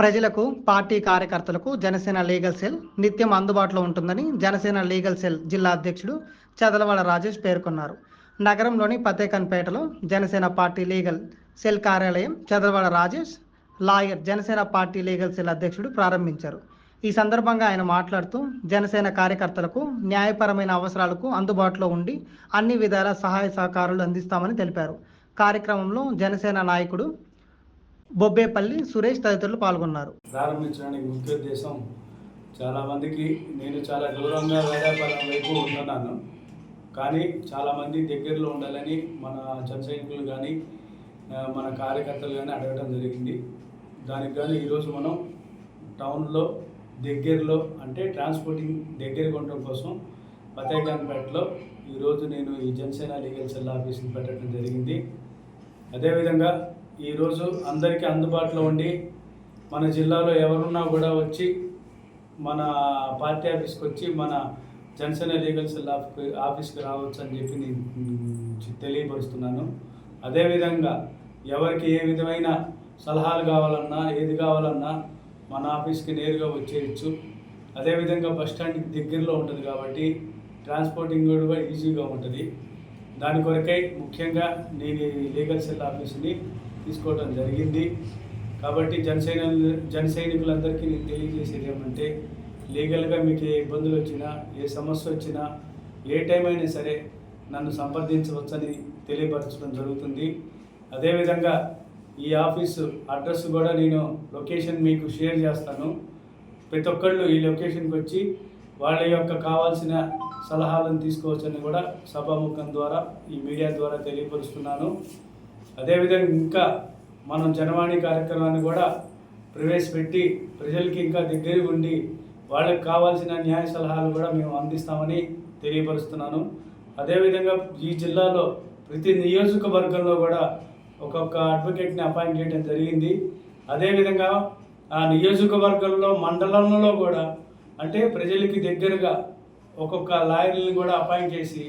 ప్రజలకు పార్టీ కార్యకర్తలకు Janasena legal cell నిత్యం అందుబాటులో ఉంటుందని జనసేన లీగల్ సెల్ జిల్లా అధ్యక్షుడు చదలవాడ రాజేష్ పేర్కొన్నారు. నగరంలోని పతేకన్పేటలో జనసేన పార్టీ లీగల్ సెల్ కార్యాలయం Chadalavada Rajesh lawyer Janasena party legal cell అధ్యక్షుడు ప్రారంభించారు. ఈ సందర్భంగా ఆయన మాట్లాడుతూ జనసేన కార్యకర్తలకు న్యాయపరమైన అవసరాలకు అందుబాటులో ఉండి అన్ని విధాల సహాయ సహకారాలు అందిస్తామని తెలిపారు. కార్యక్రమంలో జనసేన నాయకుడు బొబ్బేపల్లి సురేష్ తదితరులు పాల్గొన్నారు. ప్రారంభించడానికి ముఖ్య ఉద్దేశం చాలామందికి నేను చాలా దూరంగా వేదాపాలెం వైపు ఉంటున్నాను. కానీ చాలామంది దగ్గరలో ఉండాలని మన జనసైనికులు కానీ మన కార్యకర్తలు కానీ అడగడం జరిగింది. దానికి కానీ ఈరోజు మనం టౌన్లో దగ్గరలో అంటే ట్రాన్స్పోర్టింగ్ దగ్గరగా ఉండడం కోసం ఫతేఖాన్పేటలో ఈరోజు నేను ఈ జనసేన లీగల్ సెల్ ఆఫీస్ని పెట్టడం జరిగింది. అదేవిధంగా ఈరోజు అందరికీ అందుబాటులో ఉండి మన జిల్లాలో ఎవరున్నా కూడా వచ్చి మన పార్టీ ఆఫీస్కి వచ్చి మన జనసేన లీగల్ సెల్ ఆఫీ- ఆఫీస్కి రావచ్చు అని చెప్పి నేను తెలియపరుస్తున్నాను. అదేవిధంగా ఎవరికి ఏ విధమైన సలహాలు కావాలన్నా ఏది కావాలన్నా మన ఆఫీస్కి నేరుగా వచ్చేయచ్చు. అదేవిధంగా బస్ స్టాండ్కి దగ్గరలో ఉంటుంది కాబట్టి ట్రాన్స్పోర్టింగ్ కూడా ఈజీగా ఉంటుంది. దాని కొరకై ముఖ్యంగా నేను లీగల్ సెల్ ఆఫీస్ని తీసుకోవడం జరిగింది. కాబట్టి జనసైన జన సైనికులందరికీ నేను తెలియజేసేది ఏమంటే లీగల్గా మీకు ఏ ఇబ్బందులు వచ్చినా ఏ సమస్య వచ్చినా ఏ టైం అయినా సరే నన్ను సంప్రదించవచ్చని తెలియపరచడం జరుగుతుంది. అదేవిధంగా ఈ ఆఫీసు అడ్రస్ కూడా నేను లొకేషన్ మీకు షేర్ చేస్తాను. ప్రతి ఒక్కళ్ళు ఈ లొకేషన్కి వచ్చి వాళ్ళ యొక్క కావాల్సిన సలహాలను తీసుకోవచ్చని కూడా సభాముఖం ద్వారా ఈ మీడియా ద్వారా తెలియపరుస్తున్నాను. అదేవిధంగా ఇంకా మనం జనవాణి కార్యక్రమాన్ని కూడా ప్రవేశపెట్టి ప్రజలకి ఇంకా దగ్గరగా ఉండి వాళ్ళకి కావాల్సిన న్యాయ సలహాలు కూడా మేము అందిస్తామని తెలియపరుస్తున్నాను. అదేవిధంగా ఈ జిల్లాలో ప్రతి నియోజకవర్గంలో కూడా ఒక్కొక్క అడ్వకేట్ని అపాయింట్ చేయడం జరిగింది. అదేవిధంగా ఆ నియోజకవర్గంలో మండలంలో కూడా అంటే ప్రజలకి దగ్గరగా ఒక్కొక్క లాయర్ని కూడా అపాయింట్ చేసి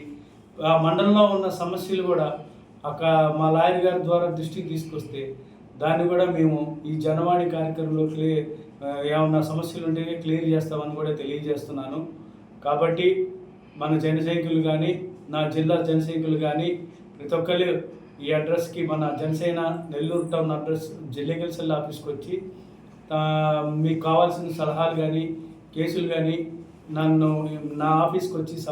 ఆ మండలంలో ఉన్న సమస్యలు కూడా అక్కడ మా లాయర్ గారి ద్వారా దృష్టికి తీసుకొస్తే దాన్ని కూడా మేము ఈ జనవాణి కార్యక్రమంలో క్లియర్ ఏమన్నా సమస్యలు ఉంటే క్లియర్ చేస్తామని కూడా తెలియజేస్తున్నాను. కాబట్టి మన జనసైనికులు కానీ నా జిల్లా జనసైనికులు కానీ ప్రతి ఒక్కరు ఈ అడ్రస్కి మన జనసేన నెల్లూరు టౌన్ అడ్రస్ జిల్లీగల్ సెల్ ఆఫీస్కి వచ్చి మీకు కావాల్సిన సలహాలు కానీ కేసులు కానీ నన్ను నా ఆఫీస్కి వచ్చి